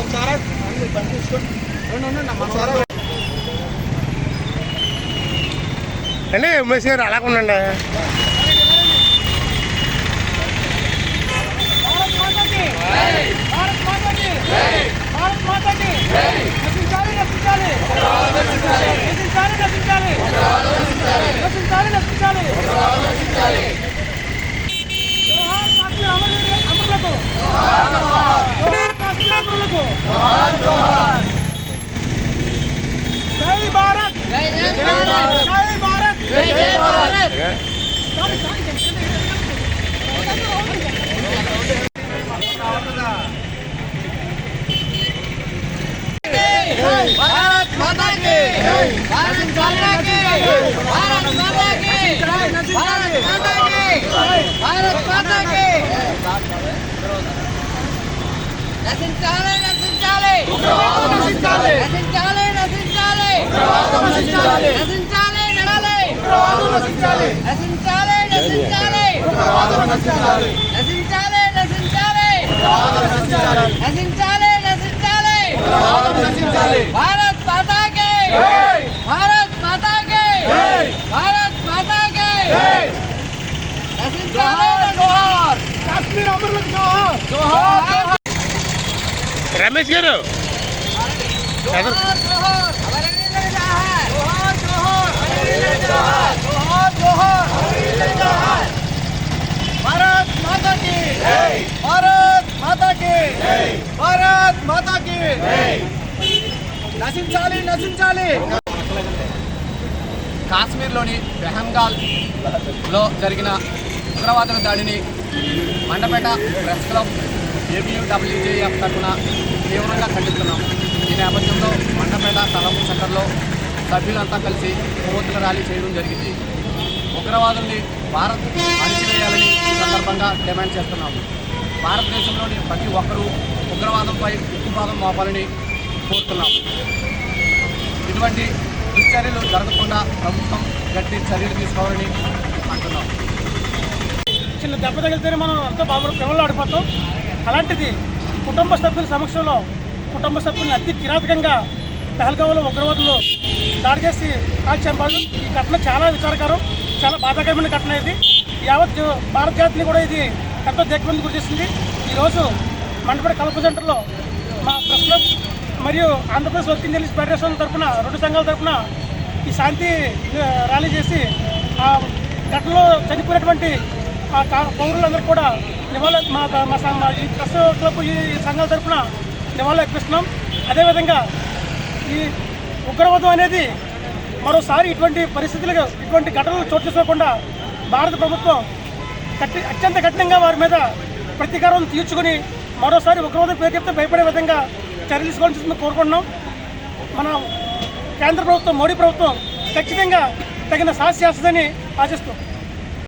ఒకసారి అండి ఉమేష్ గారు అలాగ ఉండండి భారత్ మాతాకి భారత్ మాతాకి భారత్ మాతాకి నశించాలి నశించాలి నశించాలి నశించాలి నశించాలి నశించాలి జోహార్ కాశ్మీర్ అమరులు అమరులకు జోహార్ కాశ్మీర్ అమరులకు జై భారత్ జై భారత్ జై భారత్ భారత్ మాతాకి భారత్ మాతాకి భారత్ మాతాకి భారత్ మాతాకి భారత్ మాతాకి నశించాలి నశించాలి నశించాలి నశించాలి నశించాలి నశించాలి నశించాలి నడాలి నశించాలి. నశించాలి నశించాలి. నశించాలి. నశించాలి నశించాలి. నశించాలి భారత్ మాతాకి. భారత్ మాతాకి. భారత్ మాతాకి. నశించాలి జోహార్ కాశ్మీర్ అమరులకు జోహార్. జోహార్ రమేష్ గారు. జోహార్ అమరవీరుల జోహార్ జోహార్ జోహార్ అమరవీరుల జోహార్ జోహార్ జోహార్ అమరవీరుల జోహార్ భారత్ మాతాకి భారత్ మాతాకి భారత్ మాతాకి నశించాలి నశించాలి. కాశ్మీర్లోని బెహంగాల్లో జరిగిన ఉగ్రవాదుల దాడిని మండపేట ప్రెస్ క్లబ్ ఏబియూడబ్ల్యూజేఎఫ్ తరఫున తీవ్రంగా ఖండిస్తున్నాం. ఈ నేపథ్యంలో మండపేట తలపు సెంటర్లో సభ్యులంతా కలిసి కొవ్వొత్తుల ర్యాలీ చేయడం జరిగింది. ఉగ్రవాదుల్ని భారత్ అణిచివేయాలని ఈ సందర్భంగా డిమాండ్ చేస్తున్నాము భారతదేశంలోని ప్రతి ఒక్కరూ ఉగ్రవాదంపై ఉక్కుపాదం మోపాలని కోరుతున్నాము. ఇటువంటి దుశ్చర్యలు జరగకుండా ప్రభుత్వం గట్టి చర్యలు తీసుకోవాలని అంటున్నాం చిన్న దెబ్బ తగిలితేనే మనం అంతా బాబు పిల్లలు ఆడిపోతాం. అలాంటిది కుటుంబ సభ్యుల సమక్షంలో కుటుంబ సభ్యుల్ని అతి కిరాతకంగా పహల్గావ్లో ఉగ్రవాదులు దాడి చేసి కాల్చి ఈ ఘటన చాలా విచారకరం చాలా బాధాకరమైన ఘటన ఇది. యావత్ భారత జాతిని కూడా ఇది ఎంతో దిగ్బంది గురి చేసింది. ఈరోజు మండపడి కల్ప సెంటర్లో మా ప్రశ్న మరియు ఆంధ్రప్రదేశ్ వర్కింగ్ జర్నలిస్ట్ ఫెడరేషన్ తరఫున రెండు సంఘాల తరఫున ఈ శాంతి ర్యాలీ చేసి ఆ ఘటనలో చనిపోయినటువంటి ఆ పౌరులందరూ కూడా నివాళ మా మా ఈ ప్రెస్ క్లబ్ ఈ సంఘాల తరఫున నివాళులు అర్పిస్తున్నాం. అదేవిధంగా ఈ ఉగ్రవాదం అనేది మరోసారి ఇటువంటి పరిస్థితులుగా ఇటువంటి ఘటనలు చోటు చేసుకోకుండా భారత ప్రభుత్వం కట్టి అత్యంత కఠినంగా వారి మీద ప్రతీకారం తీర్చుకుని మరోసారి ఉగ్రవాదం పేరు చెప్తే భయపడే విధంగా చర్యలు తీసుకోవాల్సింది కోరుకుంటున్నాం. మన కేంద్ర ప్రభుత్వం మోడీ ప్రభుత్వం ఖచ్చితంగా తగిన సాహసి చేస్తుందని ఆశిస్తున్నాం.